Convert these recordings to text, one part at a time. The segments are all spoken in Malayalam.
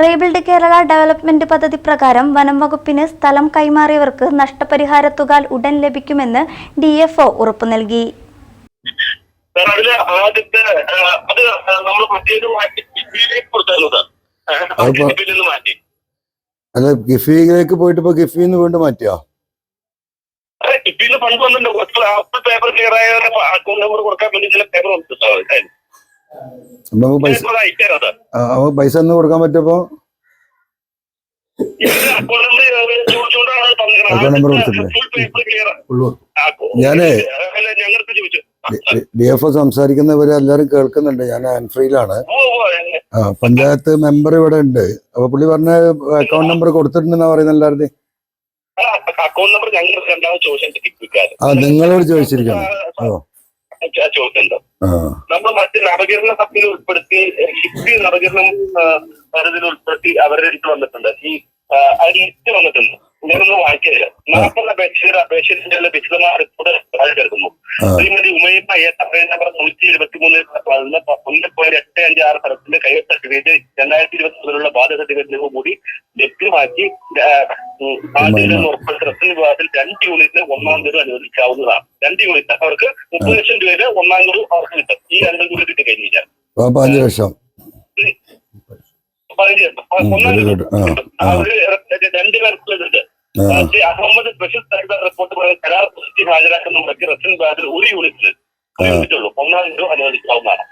റീബിൽഡ് കേരള ഡെവലപ്മെന്റ് പദ്ധതി പ്രകാരം വനം വകുപ്പിന് സ്ഥലം കൈമാറിയവർക്ക് നഷ്ടപരിഹാര തുക ഉടൻ ലഭിക്കുമെന്ന് ഡി എഫ് ഒ ഉറപ്പു നൽകി. അതിൽ ആദ്യത്തെ അത് നമ്മൾ മറ്റേത് മാറ്റി മാറ്റി. അല്ല ഗിഫിയിലേക്ക് പോയിട്ട് ഇപ്പൊ ഗിഫിന്ന് വീണ്ടും മാറ്റിയോ? അതെ പണ്ട് വന്നിട്ടുണ്ട്. പേപ്പർ ക്ലിയർ ആയ അക്കൗണ്ട് നമ്പർ കൊടുക്കാൻ വേണ്ടി ചില പേപ്പർ വന്നിട്ടുണ്ട് സാർ അതിന്. അപ്പൊ നമുക്ക് പൈസ അപ്പൊ പൈസ ഒന്ന് കൊടുക്കാൻ പറ്റപ്പോ അക്കൗണ്ട് നമ്പർ കൊടുത്തില്ലേ? ഞാനേ. ഡി എഫ് ഒ സംസാരിക്കുന്നവര് എല്ലാരും കേൾക്കുന്നുണ്ട്. ഞാൻ ആൻഫ്രീലാണ്. ആ പഞ്ചായത്ത് മെമ്പർ ഇവിടെ ഉണ്ട്. അപ്പൊ പുള്ളി പറഞ്ഞ അക്കൗണ്ട് നമ്പർ കൊടുത്തിട്ടുണ്ടെന്നാ പറയുന്ന എല്ലാവരുടെയും. ആ, അക്കൗണ്ട് നമ്പർ ഞങ്ങൾ ആ നിങ്ങളോട് ചോദിച്ചിരിക്കണം ഓ. ചോദിച്ചിട്ടുണ്ട് ആ നമ്മൾ മറ്റ് നവകരണ സഭയിൽ ഉൾപ്പെടുത്തി ഹിപ്പി നവകരണം പരിധിയിൽ ഉൾപ്പെടുത്തി അവരുടെ ലിസ്റ്റ് വന്നിട്ടുണ്ട്. ഈ ആ ലിസ്റ്റ് വന്നിട്ടുണ്ട്. ഞാനൊന്നും വായിക്കില്ല നാൽപ്പത് അപേക്ഷകരുടെ അപേക്ഷയുടെ വിശദമായ റിപ്പോർട്ട് ആ. ശ്രീമതി ഉമയപ്പയ്യ സർവേ നമ്പർ നൂറ്റി ഇരുപത്തി മൂന്ന് പതിനൊന്ന് ഒന്ന് പോയിന്റ് എട്ട് അഞ്ച് ആറ് സ്ഥലത്തിന്റെ കൈവശ സർട്ടിഫിക്കറ്റ് രണ്ടായിരത്തി ഇരുപത്തി മൂന്നിലുള്ള ബാധ സർട്ടിഫിക്കറ്റിനും കൂടി ലഭ്യമാക്കി ഉറപ്പെടുത്ത റെസിഡന്റ് വിഭാഗത്തിൽ രണ്ട് യൂണിറ്റിന് ഒന്നാം തീയതി അനുവദിക്കാവുന്നതാണ്. രണ്ട് യൂണിറ്റ് അവർക്ക് മുപ്പത് ലക്ഷം രൂപയിൽ ഒന്നാം തീയതി അവർക്ക് കിട്ടും. ഈ രണ്ടും കൂടി കിട്ടി കഴിഞ്ഞാൽ. ലക്ഷം. പതിനഞ്ച് ആ. അവർ രണ്ട് പേർക്കുള്ളത് ആ. അഹമ്മദ് സ്പെഷ്യൽ സെക്രട്ടറി റിപ്പോർട്ട് പറയുന്ന കരാർ പോസിറ്റീവ് ഹാജരാക്കുന്ന മുറയ്ക്ക് റഷ്യൻ വിഭാഗത്തിൽ ഒരു യൂണിറ്റിൽ. ഉള്ളൂ. ഒന്നാം തീയതി അനുവദിക്കാവുന്നതാണ്.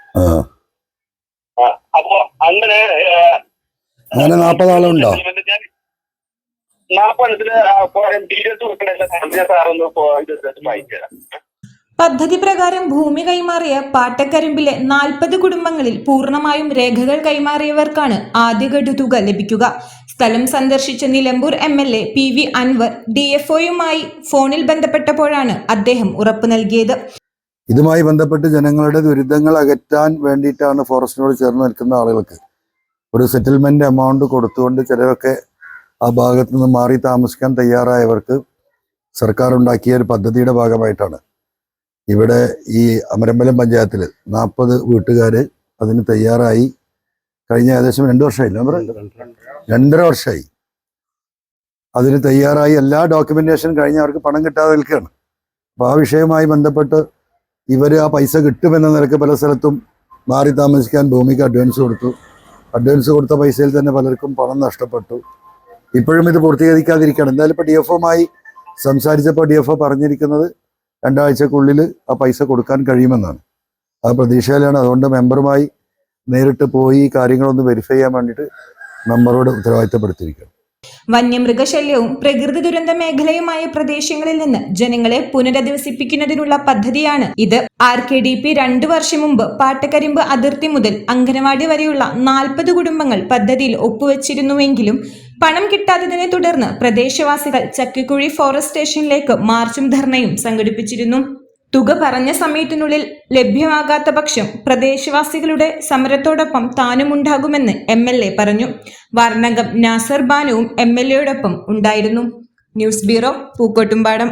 അപ്പോ അങ്ങനെ അങ്ങനെ ആളുണ്ടോ ഡീറ്റെയിൽസ് സാറൊന്ന് ഇത് പദ്ധതി പ്രകാരം ഭൂമി കൈമാറിയ പാട്ടക്കരമ്പിലെ നാൽപ്പത് കുടുംബങ്ങളിൽ പൂർണമായും രേഖകൾ കൈമാറിയവർക്കാണ് ആദ്യഘട്ട തുക ലഭിക്കുക. സ്ഥലം സന്ദർശിച്ച Nilambur M L A P V Anvar D F ഒയുമായി ഫോണിൽ ബന്ധപ്പെട്ടപ്പോഴാണ് അദ്ദേഹം ഉറപ്പ് നൽകിയത്. ഇതുമായി ബന്ധപ്പെട്ട് ജനങ്ങളുടെ ദുരിതങ്ങൾ അകറ്റാൻ വേണ്ടിയിട്ടാണ് ഫോറസ്റ്റിനോട് ചേർന്ന് നിൽക്കുന്ന ആളുകൾക്ക് ഒരു സെറ്റിൽമെന്റ് എമൗണ്ട് കൊടുത്തുകൊണ്ട് ചിലരൊക്കെ ആ ഭാഗത്ത് നിന്ന് മാറി താമസിക്കാൻ തയ്യാറായവർക്ക് സർക്കാർ ഉണ്ടാക്കിയ ഒരു പദ്ധതിയുടെ ഭാഗമായിട്ടാണ്. ഇവിടെ ഈ അമരമ്പലം പഞ്ചായത്തിൽ നാൽപ്പത് വീട്ടുകാർ അതിന് തയ്യാറായി. കഴിഞ്ഞ ഏകദേശം രണ്ട് വർഷമായില്ല രണ്ടര വർഷമായി. അതിന് തയ്യാറായി. എല്ലാ ഡോക്യുമെന്റേഷൻ കഴിഞ്ഞ് അവർക്ക് പണം കിട്ടാതെ നിൽക്കുകയാണ്. അപ്പോൾ ആ വിഷയവുമായി ബന്ധപ്പെട്ട് ഇവർ ആ പൈസ കിട്ടുമെന്ന നിലയ്ക്ക് പല സ്ഥലത്തും മാറി താമസിക്കാൻ ഭൂമിക്ക് അഡ്വാൻസ് കൊടുത്തു. അഡ്വാൻസ് കൊടുത്ത പൈസയിൽ തന്നെ പലർക്കും പണം നഷ്ടപ്പെട്ടു. ഇപ്പോഴും ഇത് പൂർത്തീകരിക്കാതിരിക്കുകയാണ്. എന്തായാലും ഇപ്പോൾ ഡി എഫ് ഒമായി സംസാരിച്ചപ്പോൾ ഡി എഫ് ഒ പറഞ്ഞിരിക്കുന്നത് രണ്ടാഴ്ചക്കുള്ളിൽ ആ പൈസ കൊടുക്കാൻ കഴിയുമെന്നാണ്. ആ പ്രതീക്ഷയിലാണ്. അതുകൊണ്ട് മെമ്പറുമായി നേരിട്ട് പോയി കാര്യങ്ങളൊന്ന് വെരിഫൈ ചെയ്യാൻ വേണ്ടിയിട്ട് മെമ്പറോട് ഉത്തരവാദിത്തപ്പെടുത്തിയിരിക്കുകയാണ്. വന്യമൃഗശല്യവും പ്രകൃതി ദുരന്ത മേഖലയുമായ പ്രദേശങ്ങളിൽ നിന്ന് ജനങ്ങളെ പുനരധിവസിപ്പിക്കുന്നതിനുള്ള പദ്ധതിയാണ് ഇത്. ആർ കെ ഡി പി രണ്ടു വർഷം മുമ്പ് പാട്ടക്കരിമ്പ് അതിർത്തി മുതൽ അംഗനവാടി വരെയുള്ള നാൽപ്പത് കുടുംബങ്ങൾ പദ്ധതിയിൽ ഒപ്പുവെച്ചിരുന്നുവെങ്കിലും പണം കിട്ടാത്തതിനെ തുടർന്ന് പ്രദേശവാസികൾ ചക്കിക്കുഴി ഫോറസ്റ്റ് സ്റ്റേഷനിലേക്ക് മാർച്ചും ധർണയും സംഘടിപ്പിച്ചിരുന്നു. തുക പറഞ്ഞ സമയത്തിനുള്ളിൽ ലഭ്യമാകാത്ത പക്ഷം പ്രദേശവാസികളുടെ സമരത്തോടൊപ്പം താനും ഉണ്ടാകുമെന്ന് എം എൽ എ പറഞ്ഞു. വർണകം നാസർ ബാനുവും എം എൽ എയോടൊപ്പം ഉണ്ടായിരുന്നു. News bureau Pookkottumpadam.